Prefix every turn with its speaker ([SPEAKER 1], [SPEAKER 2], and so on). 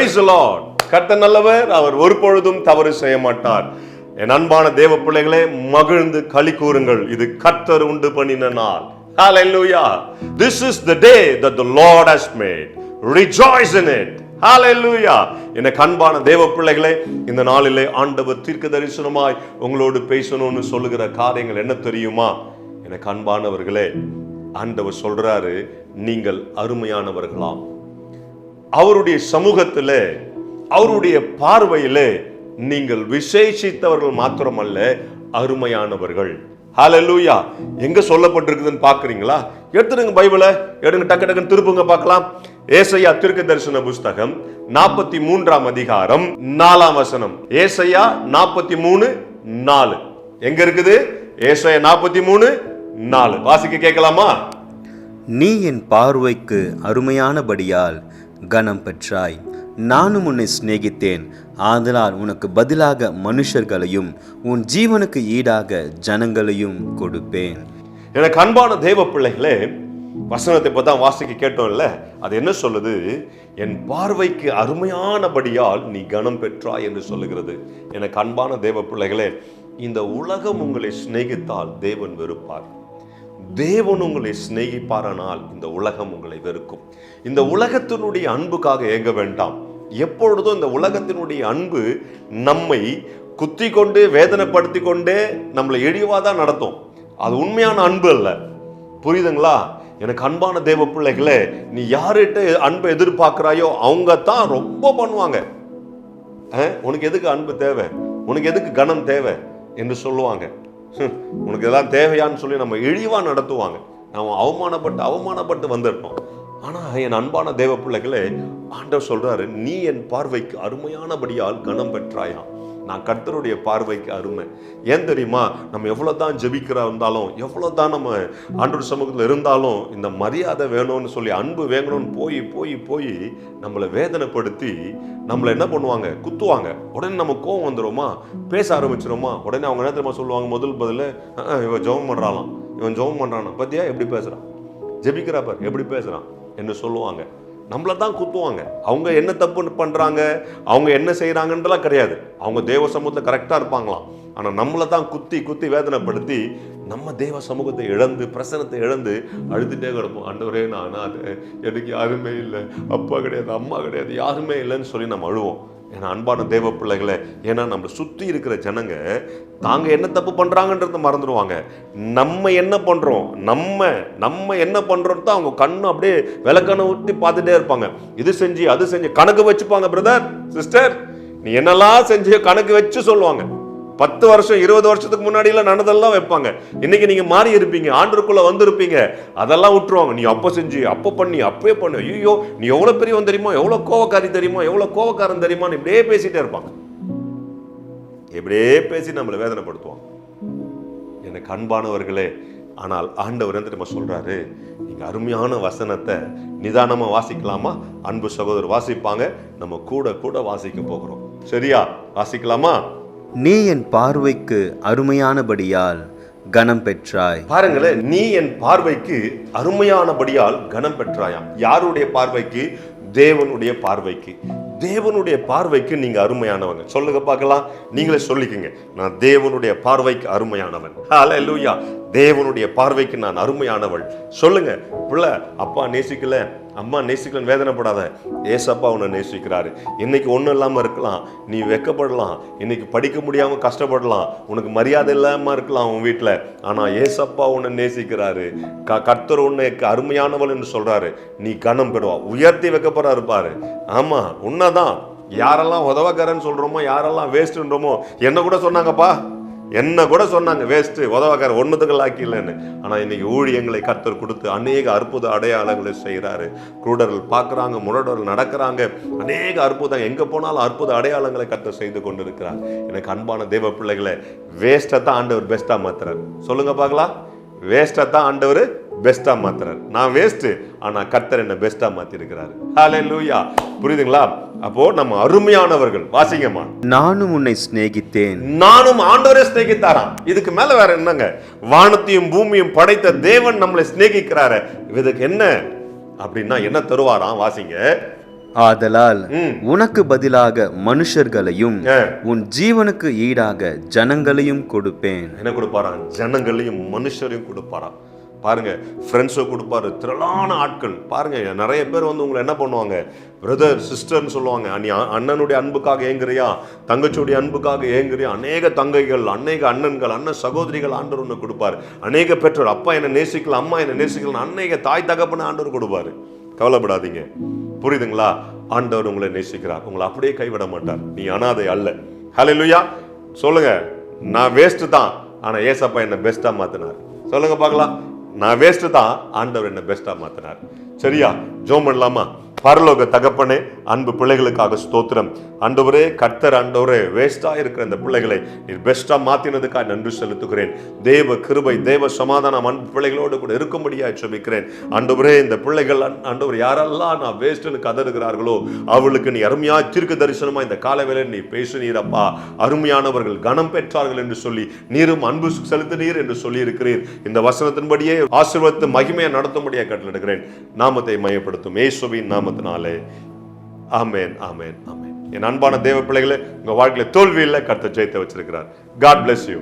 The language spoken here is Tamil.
[SPEAKER 1] பிரைஸ் லார்ட் கர்த்த நல்லவர் அவர் ஒரு பொழுதும் தவறு செய்ய மாட்டார். என் அன்பான தேவ பிள்ளைகளே மகிழ்ந்து களி கூறுங்கள். இது கர்த்தர் உண்டு பண்ணின நாள். ஹalleluya This is the day that the Lord has made. Rejoice in it. ஹalleluya எனக்கு கண்பான தேவ பிள்ளைகளே இந்த நாளிலே ஆண்டவர் தீர்க்க தரிசனமாய் உங்களோடு பேசணும்னு சொல்லுகிற காரியங்கள் என்ன தெரியுமா? எனக்கு கண்பானவர்களே ஆண்டவர் சொல்றாரு நீங்கள் அருமையானவர்களாம். அவருடைய சமூகத்தில் அவருடைய பார்வையில் நீங்கள் விசேஷித்தவர்கள் மாத்திரமல்ல அருமையானவர்கள். ஹalleluya எங்க சொல்லப்பட்டிருக்குதுன்னு பாக்குறீங்களா? எடுத்துடுங்க பைபிளை எடுங்க டக்கு டக்குன்னு திருப்புங்க பார்க்கலாம். ஏசையா திருக்க தரிசன புஸ்தகம் நாற்பத்தி மூன்றாம் அதிகாரம் நாலாம் வசனம். ஏசையா நாற்பத்தி மூணு நாலு. எங்க இருக்குது? ஏசையா நாற்பத்தி மூணு நாலு. வாசிக்க கேட்கலாமா?
[SPEAKER 2] நீ என் பார்வைக்கு அருமையானபடியால் கனம் பெற்றாய். நானும் உன்னை சிநேகித்தேன். ஆதலால் உனக்கு பதிலாக மனுஷர்களையும் உன் ஜீவனுக்கு ஈடாக ஜனங்களையும் கொடுப்பேன்.
[SPEAKER 1] எனக்கு அன்பான தெய்வ பிள்ளைகளே வசனத்தை இப்போ தான் வாசிக்க கேட்டோம்ல அது என்ன சொல்லுது? என் பார்வைக்கு அருமையானபடியால் நீ கனம் பெற்றாய் என்று சொல்லுகிறது. எனக்கு அன்பான தேவ பிள்ளைகளே இந்த உலகம் உங்களை சிநேகித்தால் தேவன் வெறுப்பார். தேவன் உங்களை சிநேகிப்பாரானால் இந்த உலகம் உங்களை வெறுக்கும். இந்த உலகத்தினுடைய அன்புக்காக ஏங்க வேண்டாம். எப்பொழுதும் இந்த உலகத்தினுடைய அன்பு நம்மை குத்தி கொண்டு வேதனைப்படுத்தி கொண்டே நம்மளை இழிவாதான் நடத்தும். அது உண்மையான அன்பு அல்ல. புரியுதுங்களா? எனக்கு அன்பான தேவ பிள்ளைகளே நீ யார்கிட்ட அன்பை எதிர்பார்க்குறாயோ அவங்க தான் ரொம்ப பண்ணுவாங்க. உனக்கு எதுக்கு அன்பு தேவை? உனக்கு எதுக்கு கனம் தேவை? என்று சொல்லுவாங்க. உனக்கு இதெல்லாம் தேவையான்னு சொல்லி நம்ம இழிவாக நடத்துவாங்க. நம்ம அவமானப்பட்டு அவமானப்பட்டு வந்துட்டோம் ஆனால் என் அன்பான தேவ பிள்ளைகளே ஆண்டவர் சொல்கிறாரு நீ என் பார்வைக்கு அருமையானபடியால் கனம் பெற்றாயாம் நான் கர்த்தருடைய பார்வைக்கு அருமை. ஏன் தெரியுமா? நம்ம எவ்வளோ தான் ஜெபிக்கிறா இருந்தாலும் எவ்வளோ தான் நம்ம ஆண்டவர் சமூகத்தில் இருந்தாலும் இந்த மரியாதை வேணும்னு சொல்லி அன்பு வேணும்னு போய் போய் போய் நம்மளை வேதனைப்படுத்தி நம்மளை என்ன பண்ணுவாங்க? குத்துவாங்க. உடனே நம்ம கோவம் வந்துடுமா பேச ஆரம்பிச்சிருமா? உடனே அவங்க என்ன தெரியுமா சொல்லுவாங்க? முதல் பதில் இவன் ஜெபம் பண்ணுறாளாம் இவன் ஜெபம் பண்ணுறானா பத்தியா? எப்படி பேசுகிறான் ஜெபிக்கிறா பார். எப்படி பேசுகிறான் என்று சொல்லுவாங்க. நம்மள தான் குத்துவாங்க. அவங்க என்ன தப்பு பண்ணுறாங்க அவங்க என்ன செய்கிறாங்கன்றலாம் கிடையாது. அவங்க தேவ சமூகத்தில் கரெக்டாக இருப்பாங்களாம். ஆனால் நம்மளை தான் குத்தி குத்தி வேதனைப்படுத்தி நம்ம தேவ சமூகத்தை இழந்து பிரசனத்தை இழந்து அழுதுட்டே கிடப்போம். அண்டவரே நான் அது எனக்கு யாருமே இல்லை. அப்பா கிடையாது அம்மா கிடையாது யாருமே இல்லைன்னு சொல்லி நம்ம அழுவோம். ஏன்னா அன்பான தேவ பிள்ளைகளை ஏன்னா நம்மளை சுற்றி இருக்கிற ஜனங்க தாங்க என்ன தப்பு பண்ணுறாங்கன்றத மறந்துடுவாங்க. நம்ம என்ன பண்ணுறோம் நம்ம நம்ம என்ன பண்ணுறோம் தான் அவங்க கண்ணு அப்படியே விளக்கண்ணை ஊற்றி பார்த்துட்டே இருப்பாங்க. இது செஞ்சு அது செஞ்சு கணக்கு வச்சுப்பாங்க பிரதர் சிஸ்டர் நீ என்னெல்லாம் செஞ்சு கணக்கு வச்சு சொல்லுவாங்க. பத்து வருஷம் இருபது வருஷத்துக்கு முன்னாடிலாம் நடந்ததெல்லாம் வைப்பாங்க. இன்னைக்கு நீங்கள் மாறி இருப்பீங்க ஆண்டுக்குள்ளே வந்திருப்பீங்க. அதெல்லாம் விட்டுருவாங்க. நீ அப்போ செஞ்சு அப்போ பண்ணி அப்பவே பண்ணு. ஐயோ நீ எவ்வளோ பெரியவன் தெரியுமா எவ்வளோ கோவக்காரி தெரியுமா எவ்வளோ கோவக்காரன் தெரியுமான்னு இப்படியே பேசிகிட்டே இருப்பாங்க. இப்படியே பேசி நம்மளை வேதனைப்படுத்துவாங்க. எனக்கு அன்பானவர்களே ஆனால் ஆண்டவர் வந்து நம்ம சொல்கிறாரு நீங்கள் அருமையான வசனத்தை நிதானமாக வாசிக்கலாமா? அன்பு சகோதரர் வாசிப்பாங்க. நம்ம கூட கூட வாசிக்க போகிறோம். சரியா? வாசிக்கலாமா?
[SPEAKER 2] நீ என் பார்வைக்கு அருமையானபடியால் கனம் பெற்றாய்.
[SPEAKER 1] பாருங்களேன் நீ என் பார்வைக்கு அருமையானபடியால் கனம் பெற்றாயாம். யாருடைய பார்வைக்கு? தேவனுடைய பார்வைக்கு. தேவனுடைய பார்வைக்கு நீங்க அருமையானவங்க. சொல்லுங்க பார்க்கலாம். நீங்களே சொல்லிக்கங்க. நான் தேவனுடைய பார்வைக்கு அருமையானவன். ஹalleluya தேவனுடைய பார்வைக்கு நான் அருமையானவள். சொல்லுங்க பிள்ளை அப்பா நேசிக்கல? அம்மா நேசிக்கலன்னு வேதனைப்படாத. ஏசப்பா உன்னை நேசிக்கிறாரு. இன்னைக்கு ஒன்றும் இல்லாமல் இருக்கலாம். நீ வெக்கப்படலாம். இன்னைக்கு படிக்க முடியாமல் கஷ்டப்படலாம். உனக்கு மரியாதை இல்லாமல் இருக்கலாம் உன் வீட்டில் ஆனால் ஏசப்பா உன்னை நேசிக்கிறாரு. க கர்த்தர் உன்னைக்கு அருமையானவள் என்று சொல்கிறாரு நீ கனம் பெறுவா. உயர்த்தி வைக்கப்படுறா இருப்பாரு ஆமாம் உன்னதான் யாரெல்லாம் உதவக்காரன்னு சொல்கிறோமோ யாரெல்லாம் வேஸ்ட்டுன்றோமோ என்ன கூட சொன்னாங்கப்பா? என்ன கூட சொன்னாங்க வேஸ்ட் உதவக்கார ஒன்றுத்துக்கள் இல்லைன்னு. ஆனால் இன்னைக்கு ஊழியங்களை கர்த்தர் கொடுத்து அநேக அற்புத அடையாளங்களை செய்கிறாரு குருடர்கள் பார்க்குறாங்க முரடர்கள் நடக்கிறாங்க. அநேக அற்புதம் எங்கே போனாலும் அற்புத அடையாளங்களை கர்த்தர் செய்து கொண்டிருக்கிறார். எனக்கு அன்பான தெய்வ பிள்ளைகளை வேஸ்ட்டை தான் ஆண்டவர் பெஸ்ட்டாக மாத்துறாரு. சொல்லுங்கள் பார்க்கலாம். வேஸ்ட்டை தான் ஆண்டவர் பெஸ்ட்டாக மாத்துறாரு. நான் வேஸ்ட்டு ஆனால் கர்த்தர் என்ன பெஸ்ட்டாக மாற்றிருக்கிறாரு ஹாலே லூயா புரியுதுங்களா? அப்போ நம்ம அருமையானவர்கள் வாசிங்கம்மா.
[SPEAKER 2] நானும் உன்னை சிநேகித்தேன்.
[SPEAKER 1] நானும் ஆண்டவரே சிநேகித்தாராம். இதுக்கு மேல வேற என்னங்க? வானத்தையும் பூமியும் படைத்த தேவன் நம்மளை சிநேகிக்கிறாரு. இதுக்கு என்ன? அப்படின்னா என்ன தருவாராம்? வாசிங்க.
[SPEAKER 2] ஆதலால். உனக்கு பதிலாக மனுஷர்களையும். உன் ஜீவனுக்கு ஈடாக ஜனங்களையும் கொடுப்பேன்.
[SPEAKER 1] என்ன கொடுப்பாராம்? ஜனங்களையும் மனுஷரையும் கொடுப்பாராம். பாருங்க ஃப்ரெண்ட்ஸை கொடுப்பாரு. திரளான ஆட்கள். பாருங்க நிறைய பேர் வந்து உங்களை என்ன பண்ணுவாங்க? பிரதர் சிஸ்டர்னு சொல்லுவாங்க. நீ அ- அண்ணனுடைய அன்புக்காக ஏங்குறியா? தங்கச்சியுடைய அன்புக்காக ஏங்குறியா? அநேக தங்கைகள் அநேக அண்ணன்கள் அண்ணன் சகோதரிகள் ஆண்டவர் ஒன்று கொடுப்பாரு. அநேக பெற்றோர் அப்பா என்னை நேசிக்கல அம்மா என்னை நேசிக்கலாம் அநேக தாய் தகப்பன ஆண்டவர் கொடுப்பாரு. கவலைப்படாதீங்க. புரியுதுங்களா? ஆண்டவர் உங்களை நேசிக்கிறார். உங்களை அப்படியே கைவிட மாட்டார். நீ அனாதை அல்ல. ஹalleluya சொல்லுங்க. நான் வேஸ்ட் தான். ஆனால் ஏசப்பா என்னை பெஸ்ட்டாக மாற்றினார் சொல்லுங்க பார்க்கலாம். நான் வேஸ்ட்டு தான் ஆண்டவர் என்னை பெஸ்ட்டாக மாற்றினார் சரியா? ஜோம் பண்ணலாமா? பரலோக தகப்பனே அன்பு பிள்ளைகளுக்காக ஸ்தோத்திரம். அண்டவரே கர்த்தர் அண்டவரே வேஸ்டா இருக்கிற அந்த பிள்ளைகளை நீர் பெஸ்டா மாத்தினதுக்காக நன்றி செலுத்துகிறேன். தேவ கிருபை தேவ சமாதானம் அன்பு பிள்ளைகளோடு கூட இருக்கும்படியாக ஜெபிக்கிறேன். அண்டவரே இந்த பிள்ளைகள் அண்டவர் யாரெல்லாம் நான் வேஸ்ட்னு கதறுகிறார்களோ அவளுக்கு நீ அருமையா தீர்க்க தரிசனமா இந்த காலவேளை நீ பேசுனீரப்பா. அருமையானவர்கள் கனம் பெற்றார்கள் என்று சொல்லி நீரும் அன்பு செலுத்தினீர் என்று சொல்லி இருக்கிறீர் இந்த வசனத்தின்படியே ஆசீர்வத்து மகிமையை நடத்தும்படியாக கட்டளிடுகிறேன் நாமத்தை மையப்படுத்தும். ஏசுவின் நாம நாமத்தினாலே. ஆமேன் ஆமேன் ஆமேன். என் அன்பான தேவ பிள்ளைகளை உங்கள் வாழ்க்கையில் தோல்வி இல்லை கர்த்தர் ஜெயித்து வச்சிருக்கிறார். God bless you